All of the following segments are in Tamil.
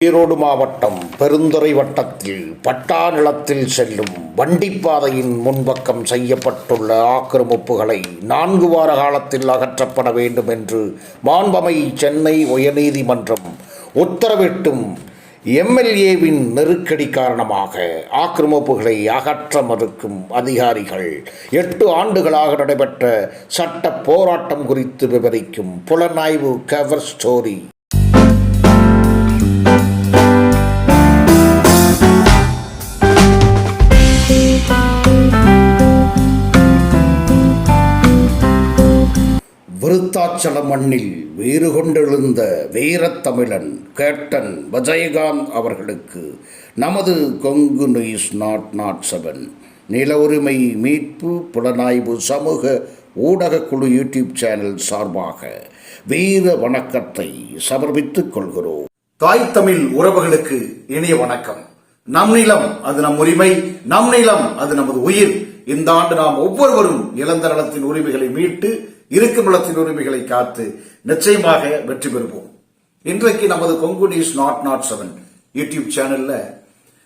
ஈரோடு மாவட்டம் பெருந்துறை வட்டத்தில் பட்டா நிலத்தில் செல்லும் வண்டிப்பாதையின் முன்பக்கம் செய்யப்பட்டுள்ள ஆக்கிரமிப்புகளை நான்கு வார காலத்தில் அகற்றப்பட வேண்டும் என்று மாண்பமை சென்னை உயர்நீதிமன்றம் உத்தரவிட்டும் எம்எல்ஏவின் நெருக்கடி காரணமாக ஆக்கிரமிப்புகளை அகற்ற மறுக்கும் அதிகாரிகள் எட்டு ஆண்டுகளாக நடைபெற்ற சட்ட போராட்டம் குறித்து விவரிக்கும் புலனாய்வு கவர் ஸ்டோரி விருத்தாச்சல மண்ணில் வீறு கொண்டெழுந்த வீரத்தமிழன் கேப்டன் விஜயகாந்த் அவர்களுக்கு நமது Kongu news nought nought seven நில உரிமை மீட்பு புலனாய்வு சமூக ஊடக குழு யூடியூப் சேனல் சார்பாக வீர வணக்கத்தை சமர்ப்பித்துக் கொள்கிறோம். தாய் தமிழ் உறவுகளுக்கு இனிய வணக்கம். நம் நிலம் அது நம் உரிமை நம் நிலம் அது நமது உயிர். இந்த ஆண்டு நாம் ஒவ்வொருவரும் இழந்த நலத்தின் உரிமைகளை மீட்டு இருக்கும் இடத்தின் உரிமைகளை காத்து நிச்சயமாக வெற்றி பெறுவோம். இன்றைக்கு நமது Kongu news nought nought seven YouTube சேனல்ல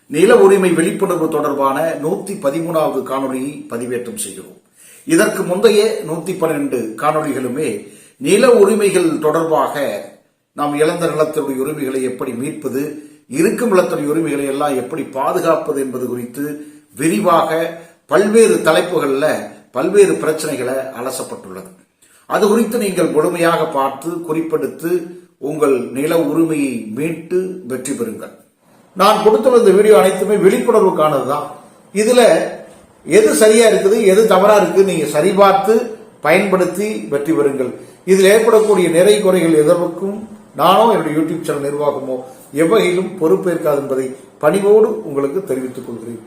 நில உரிமை விழிப்புணர்வு தொடர்பான நூத்தி பதிமூணாவது காணொளியை பதிவேற்றம் செய்கிறோம். இதற்கு முந்தைய நூத்தி பன்னிரண்டு காணொளிகளுமே நில உரிமைகள் தொடர்பாக நாம் இழந்த நிலத்தினுடைய உரிமைகளை எப்படி மீட்பது இருக்கும் நிலத்தினுடைய உரிமைகளை எல்லாம் எப்படி பாதுகாப்பது என்பது குறித்து விரிவாக பல்வேறு தலைப்புகளில் பல்வேறு பிரச்சனைகளை அலசப்பட்டுள்ளது. அது குறித்து நீங்கள் முழுமையாக பார்த்து குறிப்பெடுத்து உங்கள் நில உரிமையை மீட்டு வெற்றி பெறுங்கள். நான் கொடுத்துள்ள இந்த வீடியோ அனைத்துமே விழிப்புணர்வுக்கானது தான் இதுல எது சரியா இருக்குது எது தவறா இருக்குது நீங்க சரிபார்த்து பயன்படுத்தி வெற்றி பெறுங்கள். இதில் ஏற்படக்கூடிய நிறை குறைகள் எதற்கும் நானோ என்னுடைய யூடியூப் சேனல் நிர்வாகமோ எவ்வகையிலும் பொறுப்பேற்காது என்பதை பணிவோடு உங்களுக்கு தெரிவித்துக் கொள்கிறேன்.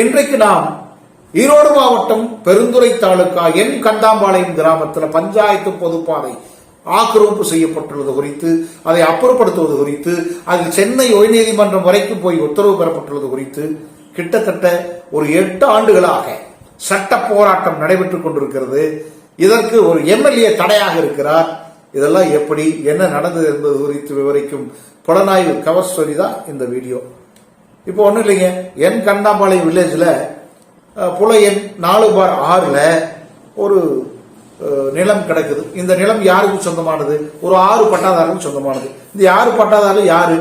இன்றைக்கு நாம் ஈரோடு மாவட்டம் பெருந்துறை தாலுகா என் கந்தாம்பாளையம் கிராமத்தில் பஞ்சாயத்து பொதுப்பாதை ஆக்கிரமிப்பு செய்யப்பட்டுள்ளது குறித்து அதை அப்புறப்படுத்துவது குறித்து அதில் சென்னை உயர்நீதிமன்றம் வரைக்கும் போய் உத்தரவு பெறப்பட்டுள்ளது குறித்து கிட்டத்தட்ட ஒரு எட்டு ஆண்டுகளாக சட்ட போராட்டம் நடைபெற்றுக் கொண்டிருக்கிறது. இதற்கு ஒரு எம்எல்ஏ தடையாக இருக்கிறார். இதெல்லாம் எப்படி என்ன நடந்தது என்பது குறித்து விவரிக்கும் புலனாய்வு கவர் ஸ்டோரி தான் இந்த வீடியோ. இப்போ ஒன்றும் இல்லைங்க. என் கண்டாம்பாளையம் வில்லேஜில் புல எண் நாலு பார் ஆறில் ஒரு நிலம் கிடக்குது. இந்த நிலம் யாருக்கு சொந்தமானது? ஒரு ஆறு பட்டாதாரருக்கு சொந்தமானது. இந்த ஆறு பட்டாதாரர் யாரு?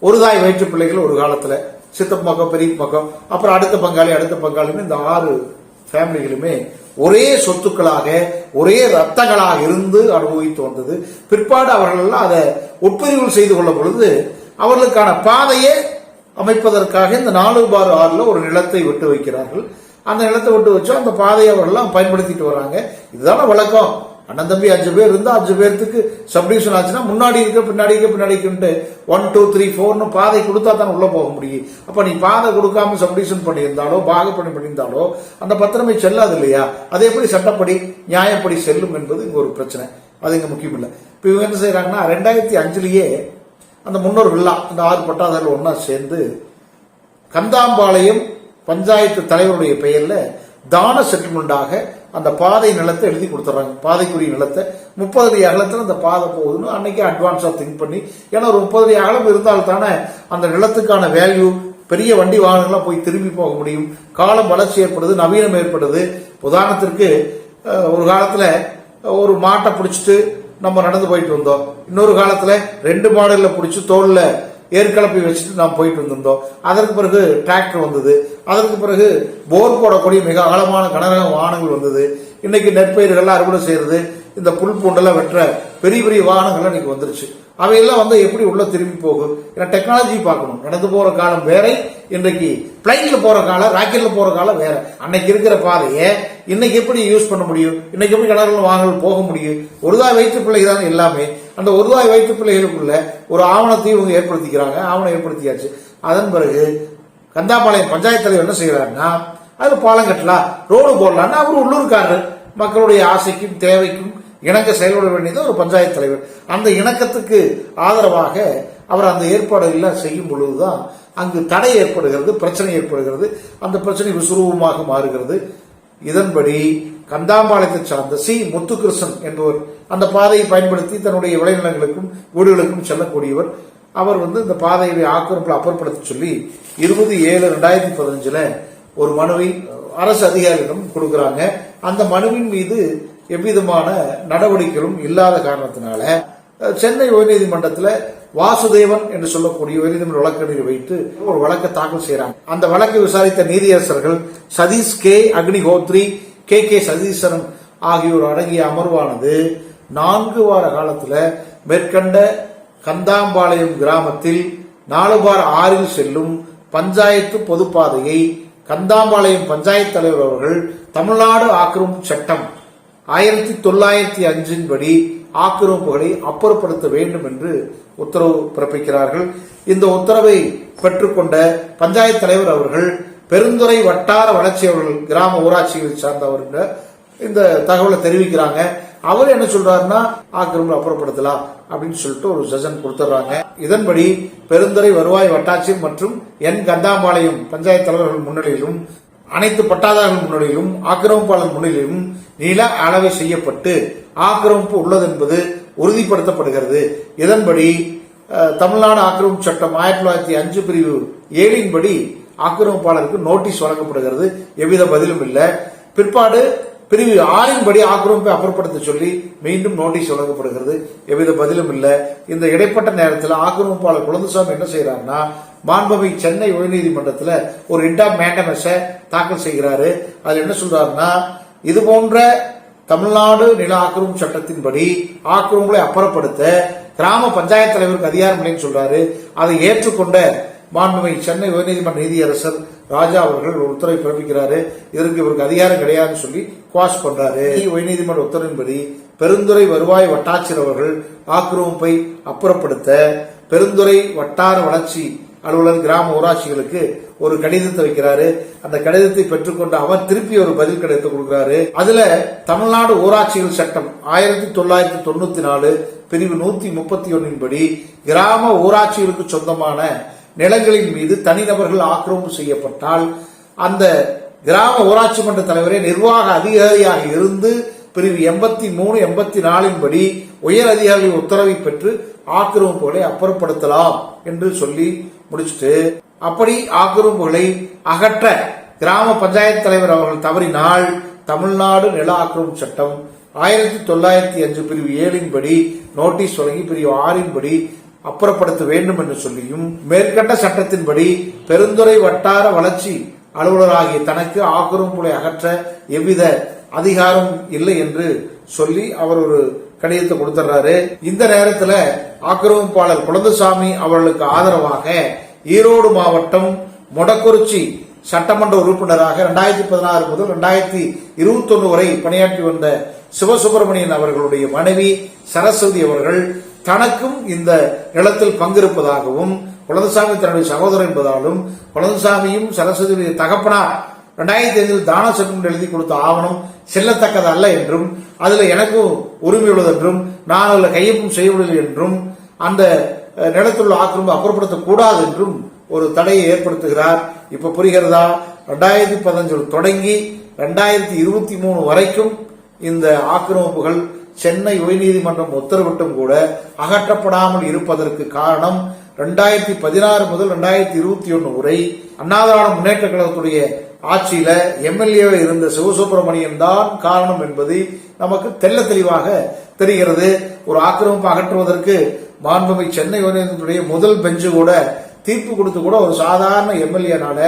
ஒரு தாய் வயிற்று பிள்ளைகள் ஒரு காலத்துல. சித்தப்ப பக்கம் பெரிய பக்கம் அப்புறம் அடுத்த பங்காளி அடுத்த பங்காளின்னு இந்த ஆறு ஃபேமிலிகளுமே ஒரே சொத்துக்களாக ஒரே ரத்தங்களாக இருந்து அனுபவித்து வந்தது. பிற்பாடு அவர்கள் எல்லாம் அதை உட்பிரிவு செய்து கொள்ளும் பொழுது அவர்களுக்கான பாதையே அமைப்பதற்காக இந்த நாலு பார் ஆறில் ஒரு நிலத்தை விட்டு வைக்கிறார்கள். அந்த நிலத்தை விட்டு வச்சு அந்த பாதையை அவர்கள்லாம் பயன்படுத்திட்டு வராங்க. இதுதான வழக்கம். அண்ணன் தம்பி அஞ்சு பேர் இருந்தால் அஞ்சு பேர்த்துக்கு சப்டிவிஷன் ஆச்சுன்னா முன்னாடி இருக்க பின்னாடி இருக்க பின்னாடி ஒன் டூ த்ரீ ஃபோர்னு பாதை கொடுத்தா தான் உள்ளே போக முடியும். அப்போ நீ பாதை கொடுக்காம சப்டிவிஷன் பண்ணியிருந்தாலோ பாகப்பணி பண்ணியிருந்தாலோ அந்த பத்திரமே செல்லாது இல்லையா? அதே எப்படி சட்டப்படி நியாயப்படி செல்லும் என்பது இங்கே ஒரு பிரச்சனை. அது இங்கே முக்கியம் இல்லை இப்போ இவங்க என்ன செய்கிறாங்கன்னா ரெண்டாயிரத்தி அஞ்சுலேயே அந்த முன்னோர்கள்லாம் அந்த ஆறு பட்டாதாரில் ஒன்றா சேர்ந்து கந்தாம்பாளையம் பஞ்சாயத்து தலைவருடைய பெயரில் தான செட்டில்மெண்டாக அந்த பாதை நிலத்தை எழுதி கொடுத்துட்றாங்க பாதைக்குரிய நிலத்தை. முப்பது அடி அகலத்தில் அந்த பாதை போகுதுன்னு அன்னைக்கே அட்வான்ஸாக திங்க் பண்ணி ஏன்னா ஒரு முப்பது அடி அகலம் இருந்தால் தானே அந்த நிலத்துக்கான வேல்யூ பெரிய வண்டி வாகனங்கள்லாம் போய் திரும்பி போக முடியும். காலம் வளர்ச்சி ஏற்படுது நவீனம் ஏற்படுது. உதாரணத்திற்கு ஒரு காலத்தில் ஒரு மாட்டை பிடிச்சிட்டு நம்ம நடந்து போயிட்டு வந்தோம். இன்னொரு காலத்துல ரெண்டு மாடல்ல பிடிச்சி தோல்ல ஏற்கலப்பை வச்சுட்டு நாம் போயிட்டு வந்திருந்தோம். அதற்கு பிறகு டிராக்டர் வந்தது. அதற்கு பிறகு போர் போடக்கூடிய மிக ஆழமான கனரக வாகனங்கள் வந்தது. இன்னைக்கு நெற்பயிர்கள்லாம் அறுவடை செய்யறது இந்த புல் பூண்டெல்லாம் வெட்டுற பெரிய பெரிய வாகனங்கள்லாம் இன்னைக்கு வந்துருச்சு. அவையெல்லாம் வந்து எப்படி உள்ள திரும்பி போகும்? ஏன்னா டெக்னாலஜி பார்க்கணும். நடந்து போற காலம் வேற. இன்றைக்கு பிளைன்ல போற காலம் ராக்கெட்ல போற காலம் வேற. அன்னைக்கு இருக்கிற பாதையை இன்னைக்கு எப்படி யூஸ் பண்ண முடியும்? இன்னைக்கு எப்படி கடற்கரை வாங்கல் போக முடியும்? ஒருதாய் வயிற்று பிள்ளைகள் தான் எல்லாமே. அந்த ஒருதாய் வயிற்று பிள்ளைகளுக்குள்ள ஒரு ஆவணத்தையும் இவங்க ஏற்படுத்திக்கிறாங்க. ஆவணம் ஏற்படுத்தியாச்சு. அதன் பிறகு கந்தாபாளையம் பஞ்சாயத்து தலைவர் என்ன செய்யறாருன்னா அதுல பாலம் கட்டலாம் ரோடு போடலாம்னு அவர் உள்ளூர்காரர். மக்களுடைய ஆசைக்கும் தேவைக்கும் இணங்க செயல்பட வேண்டியது ஒரு பஞ்சாயத்து தலைவர். அந்த இணக்கத்துக்கு ஆதரவாக அவர் அந்த ஏற்பாடுகள்லாம் செய்யும் பொழுதுதான் அங்கு தடை ஏற்படுகிறது பிரச்சனை ஏற்படுகிறது. அந்த பிரச்சனை விசுரூபமாக மாறுகிறது. இதன்படி கந்தாம்பாளையத்தை சார்ந்த சி. முத்துகிருஷ்ணன் என்பவர் அந்த பாதையை பயன்படுத்தி தன்னுடைய விளைநிலங்களுக்கும் வீடுகளுக்கும் செல்லக்கூடியவர். அவர் வந்து இந்த பாதையை ஆக்கிரமிப்பில் அப்புறப்படுத்த சொல்லி இருபது ஏழு ரெண்டாயிரத்தி பதினஞ்சுல ஒரு மனுவை அரசு அதிகாரிகளிடம் கொடுக்குறாங்க. அந்த மனுவின் மீது எவ்விதமான நடவடிக்கைகளும் இல்லாத காரணத்தினால சென்னை உயர்நீதிமன்றத்தில் வாசுதேவன் என்று சொல்லக்கூடிய உயர்நீதிமன்ற வழக்கறிஞர் வைத்து ஒரு வழக்கை தாக்கல் செய்யறாங்க. அந்த வழக்கை விசாரித்த நீதியரசர்கள் Satish K Agnihotri K K Satheeswaran ஆகியோர் அடங்கிய அமர்வானது நான்கு வார காலத்தில் மேற்கண்ட கந்தாம்பாளையம் கிராமத்தில் நாலு பார் ஆறில் செல்லும் பஞ்சாயத்து பொதுப்பாதையை கந்தாம்பாளையம் பஞ்சாயத்து தலைவர் அவர்கள் தமிழ்நாடு ஆக்கிரமிப்பு சட்டம் ஆயிரத்தி தொள்ளாயிரத்தி அஞ்சின் படி ஆக்கிரமிப்புகளை அப்புறப்படுத்த வேண்டும் என்று உத்தரவு பிறப்பிக்கிறார்கள். இந்த உத்தரவை பெற்றுக்கொண்ட பஞ்சாயத்து தலைவர் அவர்கள் பெருந்துறை வட்டார வளர்ச்சி அவர்கள் கிராம ஊராட்சியை சார்ந்தவர்கள் இந்த தகவலை தெரிவிக்கிறாங்க. அவர் என்ன சொல்றாருன்னா ஆக்கிரமிப்பு அப்புறப்படுத்தலாம் அப்படின்னு சொல்லிட்டு ஒரு சஜன் கொடுத்துட்றாங்க இதன்படி பெருந்துறை வருவாய் வட்டாட்சியர் மற்றும் என் கந்தாம்பாளையம் பஞ்சாயத்து தலைவர்கள் முன்னிலையிலும் அனைத்து பட்டாதாரர்கள் முன்னிலையிலும் ஆக்கிரமிப்பாளர் முன்னிலையிலும் நில அளவை செய்யப்பட்டு ஆக்கிரமிப்பு உள்ளது என்பது உறுதிப்படுத்தப்படுகிறது. இதன்படி தமிழ்நாடு ஆக்கிரமிப்பு சட்டம் ஆயிரத்தி தொள்ளாயிரத்தி அஞ்சு பிரிவு ஏழின்படி ஆக்கிரமிப்பாளருக்கு நோட்டீஸ் வழங்கப்படுகிறது. எவ்வித பதிலும் இல்லை. பிற்பாடு பிரிவு ஆறின்படி ஆக்கிரமிப்பை அப்புறப்படுத்த சொல்லி மீண்டும் நோட்டீஸ் வழங்கப்படுகிறது. எவ்வித பதிலும் இல்லை. இந்த இடைப்பட்ட நேரத்தில் ஆக்கிரமிப்பாளர் குழந்தைசாமி என்ன செய்யறாருன்னா மாண்புமை சென்னை உயர்நீதிமன்றத்தில் ஒரு இன்டா மேண்டமஸை தாக்கல் செய்கிறாரு. அதுல என்ன சொல்றாருன்னா இது போன்ற தமிழ்நாடு நில ஆக்கிரமிப்பு சட்டத்தின்படி ஆக்கிரமிப்புகளை அப்புறப்படுத்த கிராம பஞ்சாயத்து தலைவருக்கு அதிகாரம் இல்லைன்னு சொல்றாரு. அதை ஏற்றுக்கொண்ட மாண்புமை சென்னை உயர்நீதிமன்ற நீதியரசர் ராஜா அவர்கள் ஒரு உத்தரவை பிறப்பிக்கிறாரு. இதற்கு இவருக்கு அதிகாரம் கிடையாதுன்னு சொல்லி குவாஷ் பண்றாரு. உயர்நீதிமன்ற உத்தரவின்படி பெருந்துறை வருவாய் வட்டாட்சியர் அவர்கள் ஆக்கிரமிப்பை அப்புறப்படுத்த பெருந்துறை வட்டார வளர்ச்சி அலுவலர் கிராம ஊராட்சிகளுக்கு ஒரு கடிதத்தை வைக்கிறாரு. அந்த கடிதத்தை பெற்றுக்கொண்டு அவர் திருப்பி ஒரு பதில் கடிதத்தை கொடுக்கிறாரு. அதுல தமிழ்நாடு ஊராட்சிகள் சட்டம் ஆயிரத்தி தொள்ளாயிரத்தி தொண்ணூத்தி நாலு பிரிவு நூத்தி முப்பத்தி ஒன்னின் படி கிராம ஊராட்சிகளுக்கு சொந்தமான நிலங்களின் மீது தனிநபர்கள் ஆக்கிரமிப்பு செய்யப்பட்டால் அந்த கிராம ஊராட்சி மன்ற தலைவரே நிர்வாக அதிகாரியாக இருந்து பிரிவு எண்பத்தி மூணு எண்பத்தி நாலின் படி உயர் அதிகாரிகளின் உத்தரவை பெற்று ஆக்கிரமிப்புகளை அப்புறப்படுத்தலாம் என்று சொல்லி முடிச்சுட்டு அப்படி ஆக்கிரமிப்புகளை அகற்ற கிராம பஞ்சாயத்து தலைவர் அவர்கள் தவறினால் தமிழ்நாடு நில ஆக்கிரமிப்பு சட்டம் ஆயிரத்தி தொள்ளாயிரத்தி அஞ்சு பிரிவு ஏழின் படி நோட்டீஸ் வழங்கி பிரிவு ஆறின் படி அப்புறப்படுத்த வேண்டும் என்று சொல்லியும் மேற்கண்ட சட்டத்தின்படி பெருந்துறை வட்டார வளர்ச்சி அலுவலராகிய தனக்கு ஆக்கிரமிப்புகளை அகற்ற எவ்வித அதிகாரம் இல்லை என்று சொல்லி அவர் ஒரு கடிதத்தை கொடுத்துறாரு இந்த நேரத்துல ஆக்கிரமிப்பாளர் குழந்தசாமி அவர்களுக்கு ஆதரவாக ஈரோடு மாவட்டம் மொடக்குறிச்சி சட்டமன்ற உறுப்பினராக இரண்டாயிரத்தி பதினாறு முதல் இரண்டாயிரத்தி இருபத்தி ஒன்று வரை பணியாற்றி வந்த சிவசுப்பிரமணியன் அவர்களுடைய மனைவி சரஸ்வதி அவர்கள் தனக்கும் இந்த நிலத்தில் பங்கிருப்பதாகவும் குழந்தசாமி தன்னுடைய சகோதரர் என்பதாலும் குழந்தைசாமியும் சரஸ்வதியுடைய தகப்பனார் ரெண்டாயிரத்தி ஐந்தில் தான சட்டம் எழுதி கொடுத்த ஆவணம் செல்லத்தக்கது அல்ல என்றும் அதில் எனக்கும் உரிமை உள்ளது என்றும் நான் அதில் கையொப்பம் செய்யவில்லை என்றும் அந்த நிலத்துள்ள ஆக்கிரமிப்பு அப்புறப்படுத்தக்கூடாது என்றும் ஒரு தடையை ஏற்படுத்துகிறார். இப்ப புரிகிறதா? ரெண்டாயிரத்தி பதினஞ்சில் தொடங்கி ரெண்டாயிரத்தி இருபத்தி மூணு வரைக்கும் இந்த ஆக்கிரமிப்புகள் சென்னை உயர்நீதிமன்றம் உத்தரவிட்டும் கூட அகற்றப்படாமல் இருப்பதற்கு காரணம் ரெண்டாயிரத்தி பதினாறு முதல் ரெண்டாயிரத்தி இருபத்தி ஒன்று வரை அண்ணாதிராவிட முன்னேற்ற கழகத்துடைய ஆட்சியில எம்எல்ஏ இருந்த சிவசுப்பிரமணியன் தான் காரணம் என்பது நமக்கு தெள்ள தெளிவாக தெரிகிறது. ஒரு ஆக்கிரமிப்பு அகற்றுவதற்கு மாண்புமை சென்னை உயர்நீதிமன்றத்துடைய முதல் பெஞ்சு கூட தீர்ப்பு கொடுத்து கூட ஒரு சாதாரண எம்எல்ஏனால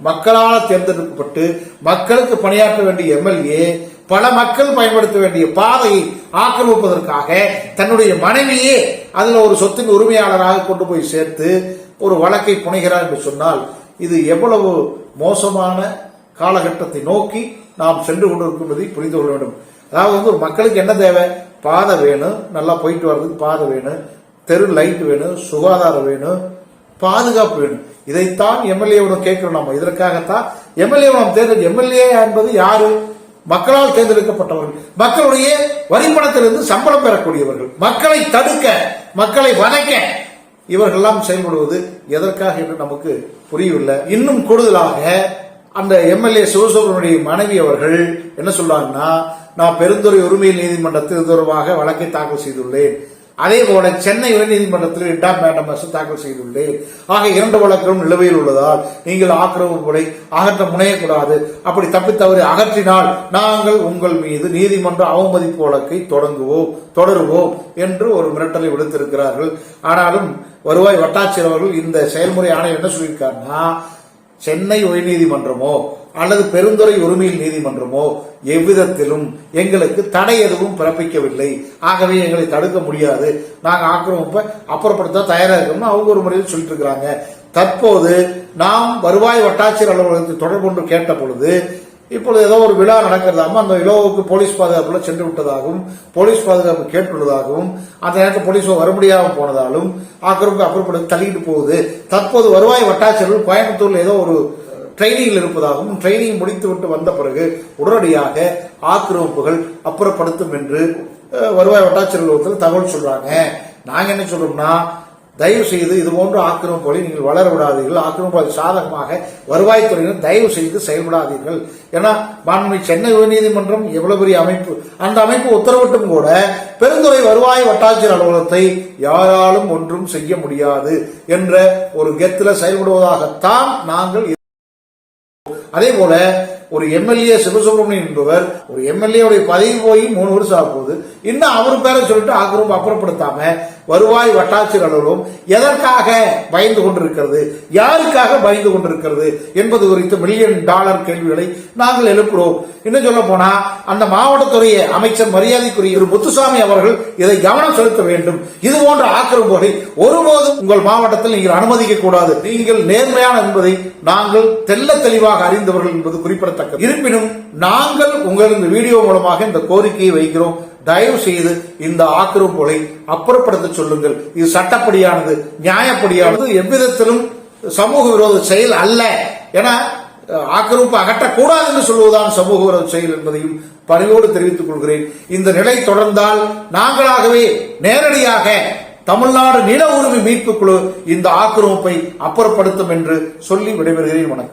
மக்களால் தேர்ந்தெடுக்கப்பட்டு மக்களுக்கு பணியாற்ற வேண்டிய எம்எல்ஏ பல மக்கள் பயன்படுத்த வேண்டிய பாதையை ஆக்கிரமிப்பதற்காக தன்னுடைய மனைவியே அதில் ஒரு சொத்தின் உரிமையாளராக கொண்டு போய் சேர்த்து ஒரு வழக்கை புனைகிறார் என்று சொன்னால் இது எவ்வளவு மோசமான காலகட்டத்தை நோக்கி நாம் சென்று கொண்டிருக்கும் புரிந்து கொள்ள வேண்டும். அதாவது வந்து ஒரு மக்களுக்கு என்ன தேவை? பாதை வேணும் நல்லா போயிட்டு வர்றதுக்கு பாதை வேணும் தெரு லைட் வேணும் சுகாதாரம் வேணும் பாதுகாப்பு வேணும். இதைத்தான் எம்எல்ஏவிடம் கேட்கிறோம் நம்ம இதற்காகத்தான் எம்எல்ஏ நாம் தேர்தல் எம்எல்ஏ என்பது யாரு? மக்களால் தேர்ந்தெடுக்கப்பட்டவர்கள். மக்களுடைய வரிப்பணத்திலிருந்து சம்பளம் பெறக்கூடியவர்கள். மக்களை தடுக்க மக்களை வதைக்க இவர்கள்லாம் செயல்படுவது எதற்காக என்று நமக்கு புரியவில்லை இன்னும் கூடுதலாக அந்த எம்எல்ஏ சிவசுப்ரமணிய மனைவி அவர்கள் என்ன சொல்றாங்கன்னா நான் பெருந்துறை உரிமை நீதிமன்றத்தில் தொடர்பாக வழக்கை தாக்கல் செய்துள்ளேன். அதே போல சென்னை உயர்நீதிமன்றத்தில் பேட்டம் மேண்டமஸ் தாக்கல் செய்துள்ளேன். ஆக இரண்டு வழக்குகளும் நிலுவையில் உள்ளதால் நீங்கள் ஆக்கிரமிப்புகளை அகற்ற முனையக்கூடாது. அப்படி தப்பித்தவரை அகற்றினால் நாங்கள் உங்கள் மீது நீதிமன்ற அவமதிப்பு வழக்கை தொடங்குவோம் தொடருவோம் என்று ஒரு மிரட்டலை விடுத்திருக்கிறார்கள். ஆனாலும் வருவாய் வட்டாட்சியர் அவர்கள் இந்த செயல்முறை ஆணையம் என்ன சொல்லியிருக்காருன்னா சென்னை உயர்நீதிமன்றமோ அல்லது பெருந்துறை உரிமையில் நீதிமன்றமோ எவ்விதத்திலும் எங்களுக்கு தடை எதுவும் பிறப்பிக்கவில்லை. ஆகவே எங்களை தடுக்க முடியாது. நாங்கள் ஆக்கிரமிப்ப அப்புறப்படுத்த தயாராக இருக்கோம்னு அவங்க ஒரு முறையில் சொல்லிட்டு இருக்கிறாங்க தற்போது நாம் வருவாய் வட்டாட்சியர் அலுவலகத்தை தொடர்பு கொண்டு கேட்ட பொழுது இப்பொழுது ஏதோ ஒரு விழா நடக்கிறதாகவும் அந்த விழாவுக்கு போலீஸ் பாதுகாப்புல சென்று விட்டதாகவும் போலீஸ் பாதுகாப்பு கேட்டுள்ளதாகவும் அந்த நேரத்தில் போலீஸ் வர முடியாமல் போனதாலும் ஆக்கிரமிப்பு அப்புறப்படுத்தி தள்ளிட்டு போகுது. தற்போது வருவாய் வட்டாட்சியர்கள் கோயம்புத்தூர்ல ஏதோ ஒரு ட்ரைனிங்கில் இருப்பதாகவும் ட்ரைனிங் முடித்துவிட்டு வந்த பிறகு உடனடியாக ஆக்கிரமிப்புகள் அப்புறப்படுத்தும் என்று வருவாய் வட்டாட்சியர் அலுவலகத்தில் தகவல் சொல்றாங்க. நாங்க என்ன சொல்றோம்னா தயவு செய்து இது போன்ற ஆக்கிரமிப்புகளை நீங்கள் வளர விடாதீர்கள். ஆக்கிரமிப்பு சாதகமாக வருவாய்த்துறையினர் தயவு செய்து செயல்படாதீர்கள். ஏன்னா மாண்புமை சென்னை உயர்நீதிமன்றம் எவ்வளவு பெரிய அமைப்பு. அந்த அமைப்பு உத்தரவிட்டும் கூட பெருந்துறை வருவாய் வட்டாட்சியர் அலுவலகத்தை யாராலும் ஒன்றும் செய்ய முடியாது என்ற ஒரு கெத்துல செயல்படுவதாகத்தான் நாங்கள் அதே போல ஒரு எம்எல்ஏ சிவசுப்ரமணியன் என்பவர் ஒரு எம்எல்ஏ உடைய பதவி போய் மூணு வருஷம் ஆகும் போது இன்னும் அவர் பேரை சொல்லிட்டு ஆக்கிரமிப்பு அப்புறப்படுத்தாம வருவாய் வட்டாட்சியர் அலுவலகம் எதற்காக பயந்து கொண்டிருக்கிறது? யாருக்காக பயந்து கொண்டிருக்கிறது? என்பது குறித்து மில்லியன் டாலர் கேள்விகளை நாங்கள் எழுப்புகிறோம் இன்னும் சொல்ல போனா அந்த மாவட்டத்துறைய அமைச்சர் மரியாதைக்குரிய ஒரு முத்துசாமி அவர்கள் இதை கவனம் செலுத்த வேண்டும். இது போன்ற ஆக்கிரமிப்புகளை ஒருபோதும் உங்கள் மாவட்டத்தில் நீங்கள் அனுமதிக்க கூடாது. நீங்கள் நேர்மையான என்பதை நாங்கள் தெல்ல தெளிவாக அறிந்தவர்கள் என்பது குறிப்பிடத்தக்கது. இருப்பினும் நாங்கள் உங்கள் இந்த வீடியோ மூலமாக இந்த கோரிக்கையை வைக்கிறோம். தயவு செய்து இந்த ஆக்கிரமிப்புகளை அப்புறப்படுத்த சொல்லுங்கள். இது சட்டப்படியானது நியாயப்படியானது எவ்விதத்திலும் சமூக விரோத செயல் அல்ல. என ஆக்கிரமிப்பு அகற்றக்கூடாது என்று சொல்வதுதான் சமூக விரோத செயல் என்பதையும் பணியோடு தெரிவித்துக் கொள்கிறேன். இந்த நிலை தொடர்ந்தால் நாங்களாகவே நேரடியாக தமிழ்நாடு நில உரிமை மீட்பு குழு இந்த ஆக்கிரமிப்பை அப்புறப்படுத்தும் என்று சொல்லி விடைபெறுகிறேன். வணக்கம்.